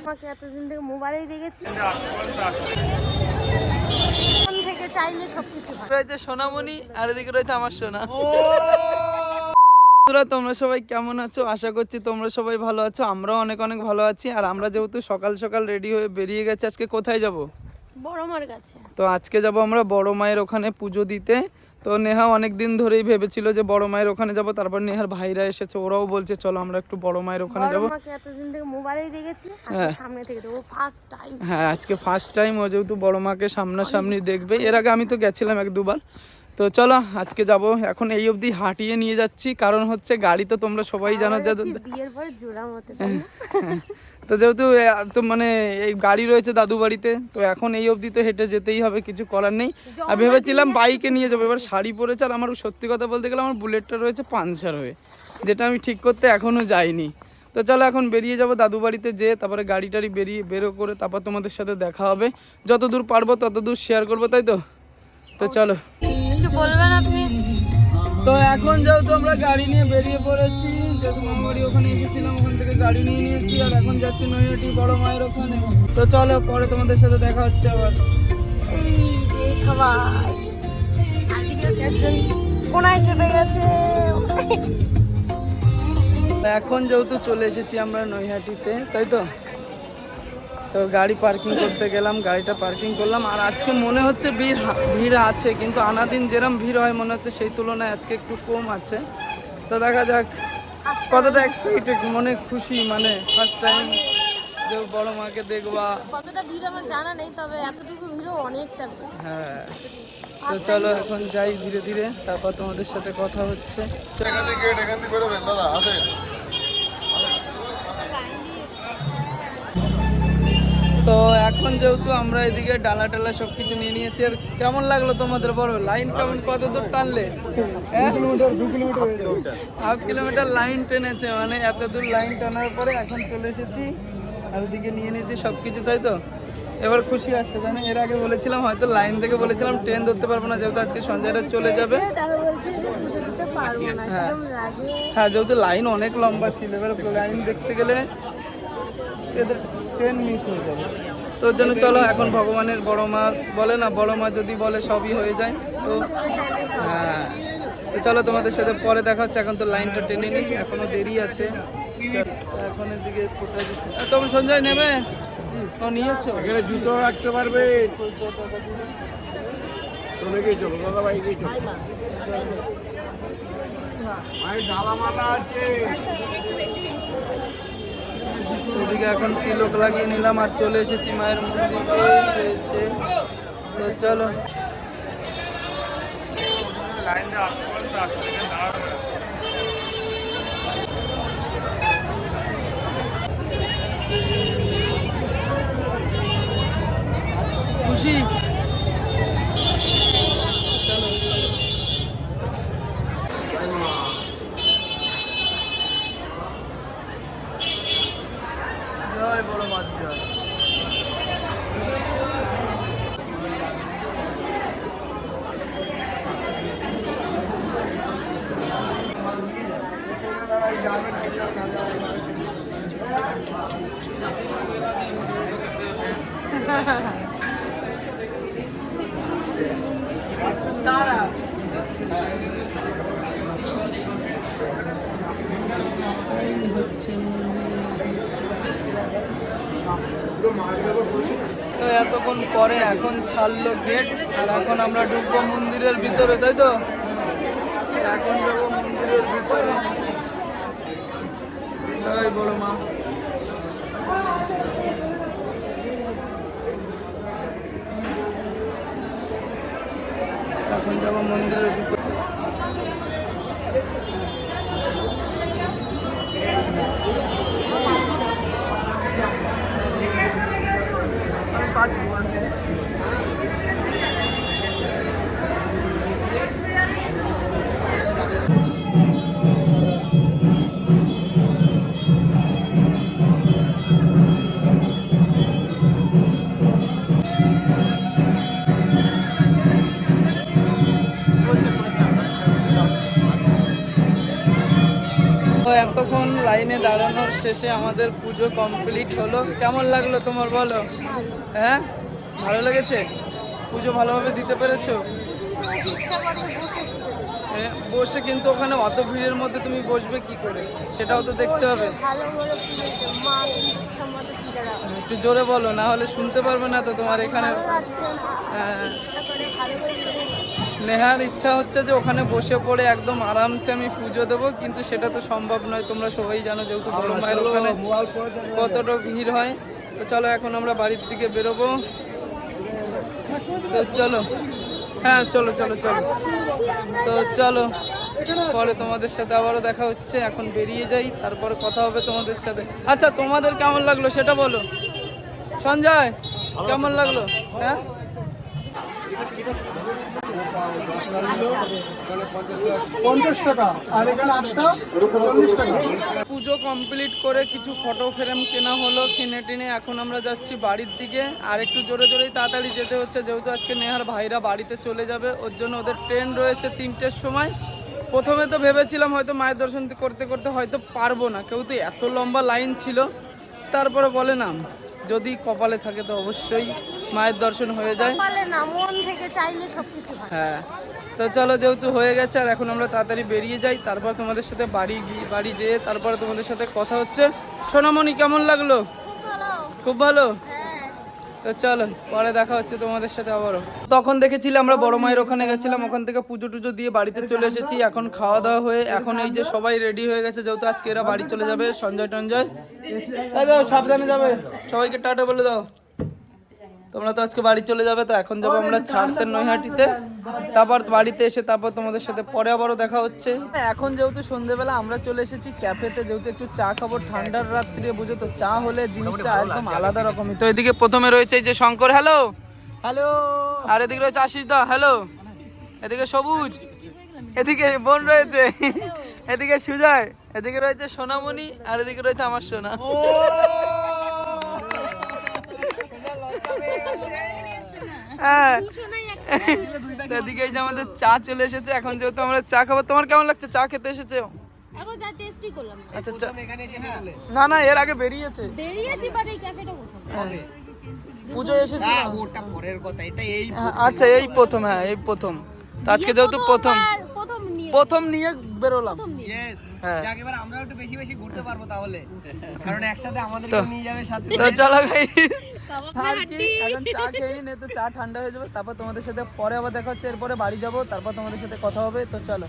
আমাকে এতদিন থেকে মোবাইলেই দেখেছি। থেকে চাইলে সবকিছু রয়েছে সোনামণি আর এদিকে রয়েছে আমার সোনা। বন্ধুরা, তোমরা সবাই কেমন আছো? আশা করছি তোমরা সবাই ভালো আছো। আমরাও অনেক অনেক ভালো আছি। আর আমরা যেহেতু সকাল সকাল রেডি হয়ে বেরিয়ে গেছি আজকে কোথায় যাব? বড় মার কাছে। তো আজকে যাব আমরা বড় মায়ের ওখানে পুজো দিতে। তো নেহা অনেক দিন ধরেই ভেবেছিল যে বড় মায়ের ওখানে যাব। তারপর নেহার ভাইরা এসেছে ওরাও বলছে চলো আমরা একটু বড় মায়ের ওখানে যাব। এতদিন থেকে মোবাইলেই দেখেছি হ্যাঁ। সামনে থেকে ফার্স্ট টাইম হ্যাঁ আজকে ফার্স্ট টাইম ও যেহেতু বড় মাকে সামনাসামনি দেখবে। এর আগে আমি তো গেছিলাম এক দুবার। তো চলো আজকে যাব। এখন এই অবধি হাঁটিয়ে নিয়ে যাচ্ছি। কারণ হচ্ছে গাড়ি তো তোমরা সবাই জানো যে তো যেহেতু তো মানে এই গাড়ি রয়েছে দাদু বাড়িতে তো এখন এই অবধি তো হেঁটে যেতেই হবে কিছু করার নেই। আর ভেবেছিলাম বাইকে নিয়ে যাব। এবার শাড়ি পরেছে আর আমার সত্যি কথা বলতে গেলে আমার বুলেটটা রয়েছে পাঞ্চার হয়ে যেটা আমি ঠিক করতে এখনও যাইনি। তো চলো এখন বেরিয়ে যাব দাদু বাড়িতে যেয়ে তারপরে গাড়ি টাড়ি বেরিয়ে বেরো করে তারপর তোমাদের সাথে দেখা হবে। যত দূর পারব তত দূর শেয়ার করব তাই তো? তো চলো। বলবেন আপনি তো এখন যেহেতু আমরা গাড়ি নিয়ে বেরিয়ে পড়েছি যেহেতু মামাবাড়ি ওখানে এসেছিলাম ওখান থেকে গাড়ি নিয়ে নিয়েছি আর এখন যাচ্ছি নৈহাটি বড় মায়ের ওখানে। তো চলো পরে তোমাদের সাথে দেখা হচ্ছে আবার। কোনায় চেপে গেছে এখন যেহেতু চলে এসেছি আমরা নৈহাটিতে তাই তো? তো গাড়ি পার্কিং করতে গেলাম গাড়িটা পার্কিং করলাম। আর আজকে মনে হচ্ছে ভিড় ভিড় আছে কিন্তু আনাদিন যেরম ভিড় হয় মনে হচ্ছে সেই তুলনায় আজকে একটু কম আছে। তো দেখা যাক কতটা এক্সাইটেড মনে খুশি মানে ফার্স্ট টাইম যে বড় মাকে দেখবা। কতটা ভিড় আমার জানা নেই তবে এতটুকু ভিড়ও অনেকটা হ্যাঁ তো চলো এখন যাই ধীরে ধীরে তারপর তোমাদের সাথে কথা হচ্ছে। এখান থেকে এখান থেকে দাদা আসেন। তো এখন যেহেতু আমরা এদিকে ডালা টালা সব কিছু নিয়ে নিয়েছি আর কেমন লাগল তোমাদের বড়? লাইন কেমন? কত দূর টানলে? হাফ কিলোমিটার লাইন টেনেছে মানে এত দূর লাইন টানার পরে এখন চলে এসেছি আর ওদিকে নিয়ে নিয়েছি সব কিছু তাই তো? এবার খুশি আসছে জানো? এর আগে বলেছিলাম হয়তো লাইন থেকে বলেছিলাম ট্রেন ধরতে পারব না যেহেতু আজকে সঞ্জয়টা চলে যাবে। তারপর বলছে যে পুজো দিতে পারব না হ্যাঁ। হ্যাঁ যেহেতু লাইন অনেক লম্বা ছিল এবার লাইন দেখতে গেলে এদের ট্রেন মিস হয়ে যাবে। তো ওর জন্য চলো এখন ভগবানের বড় মা বলে না বড় মা যদি বলে সবই হয়ে যায় তো হ্যাঁ। তো চলো তোমাদের সাথে পরে দেখা হচ্ছে এখন তো লাইনটা টেনে নেই এখনও দেরি আছে। চলো, এখন এদিকে ফোটা দিচ্ছে আহ, সঞ্জয় নেবে? ও নিয়েছো? এখানে জুতো রাখতে পারবে। তুমি কি চলো দাদা ভাই কি চলো। ভাই ডালা মালা আছে। এদিকে এখন তিলক লাগিয়ে নিলাম আর চলে এসেছি মায়ের মন্দির রয়েছে। তো চলো। খুশি চলো জয় বড় মাছ জয় তো এতক্ষণ পরে এখন ছাড়লো গেট আর এখন আমরা ঢুকবো মন্দিরের ভিতরে, তাই তো? এখন যাব মন্দিরের ভিতরে। বড় মা তো এতক্ষণ লাইনে দাঁড়ানোর শেষে আমাদের পুজো কমপ্লিট হলো। কেমন লাগল তোমার বলো? হ্যাঁ? ভালো লেগেছে? পুজো ভালোভাবে দিতে পেরেছ? হ্যাঁ, বসে কিন্তু ওখানে অত ভিড়ের মধ্যে তুমি বসবে কি করে? সেটাও তো দেখতে হবে। একটু জোরে বলো না হলে শুনতে পারবে না তো তোমার এখানে। হ্যাঁ, নেহার ইচ্ছা হচ্ছে যে ওখানে বসে পড়ে একদম আরামসে আমি পুজো দেবো কিন্তু সেটা তো সম্ভব নয়। তোমরা সবাই জানো যেহেতু বড় মায়ের ওখানে কতটা ভিড় হয়। তো চলো এখন আমরা বাড়ির দিকে বেরোবো। তো চলো হ্যাঁ চলো চলো চলো। তো চলো পরে তোমাদের সাথে আবারও দেখা হচ্ছে। এখন বেরিয়ে যাই তারপরে কথা হবে তোমাদের সাথে। আচ্ছা তোমাদের কেমন লাগল সেটা বলো। সঞ্জয় কেমন লাগল? হ্যাঁ? পুজো কমপ্লিট করে কিছু ফটো ফ্রেম কেনা হলো, কিনে টিনে। এখন আমরা যাচ্ছি বাড়ির দিকে। আর একটু জোরে জোরেই তাড়াতাড়ি যেতে হচ্ছে, যেহেতু আজকে নেহার ভাইরা বাড়িতে চলে যাবে। ওর জন্য ওদের ট্রেন রয়েছে তিনটের সময়। প্রথমে তো ভেবেছিলাম হয়তো মায়ের দর্শন করতে করতে হয়তো পারব না। কেউ তো এত লম্বা লাইন ছিল। তারপরে বলে না, যদি কপালে থাকে তো অবশ্যই। মায়ের দর্শন হয়ে যায়। না মন থেকে চাইলে সব হ্যাঁ। তো চলো যেহেতু হয়ে গেছে আর এখন আমরা তাড়াতাড়ি বেরিয়ে যাই তারপর তোমাদের সাথে বাড়ি গিয়ে বাড়ি যেয়ে তারপর তোমাদের সাথে কথা হচ্ছে। সোনামণি কেমন লাগল? খুব ভালো। হ্যাঁ। তো চলো পরে দেখা হচ্ছে তোমাদের সাথে আবারও। তখন দেখেছিলাম আমরা বড় মায়ের ওখানে গেছিলাম ওখান থেকে পুজো টুজো দিয়ে বাড়িতে চলে এসেছি এখন খাওয়া দাওয়া হয়ে এখন এই যে সবাই রেডি হয়ে গেছে যেহেতু আজকে এরা বাড়ি চলে যাবে সঞ্জয় টঞ্জয়। সাবধানে যাবে সবাইকে টাটা বলে দাও। তোমরা তো আজকে বাড়ি চলে যাবে তো এখন যাব আমরা ছাড়তে নৈহাটিতে। তারপর বাড়িতে এসে তারপর তোমাদের সাথে পরে আবারও দেখা হচ্ছে। এখন যেহেতু সন্ধেবেলা আমরা চলে এসেছি ক্যাফেতে যেহেতু একটু চা খাব ঠান্ডার রাত্রে বুঝে তো চা হলে জিনিসটা একদম আলাদা রকমই। তো এদিকে প্রথমে রয়েছে এই যে শঙ্কর হ্যালো হ্যালো। আর এদিকে রয়েছে আশিস দা হ্যালো এদিকে সবুজ এদিকে বোন রয়েছে এদিকে সুজয় এদিকে রয়েছে সোনামণি আর এদিকে রয়েছে আমার সোনা হ্যাঁ তো এদিকে এই যে আমাদের চা চলে এসেছে এখন যেহেতু আমরা চা খাব তোমার কেমন লাগছে? চা খেতে এসেছে? আচ্ছা চা না না এর আগে বেরিয়েছে। বেরিয়েছি বাট এই ক্যাফেটা প্রথম। পুজো এসেছে। না? ওটা পরের কথা এটা এই হ্যাঁ, আচ্ছা এই প্রথম হ্যাঁ এই প্রথম। তো আজকে যেহেতু প্রথম। প্রথম প্রথম নিয়ে বেরোলাম। হ্যাঁ। এবার আমরা একটু বেশি বেশি ঘুরতে পারব তাহলে। কারণ একসাথে আমাদের তো- নিয়ে যাবে সাথে তো চলো গাই কাবাব আর কি, এখন চা খেয়ে নিই তো চা ঠান্ডা হয়ে যাবে তারপর তোমাদের সাথে পরে আবার দেখা হচ্ছে এরপরে বাড়ি যাব তারপর তোমাদের সাথে কথা হবে তো চলো।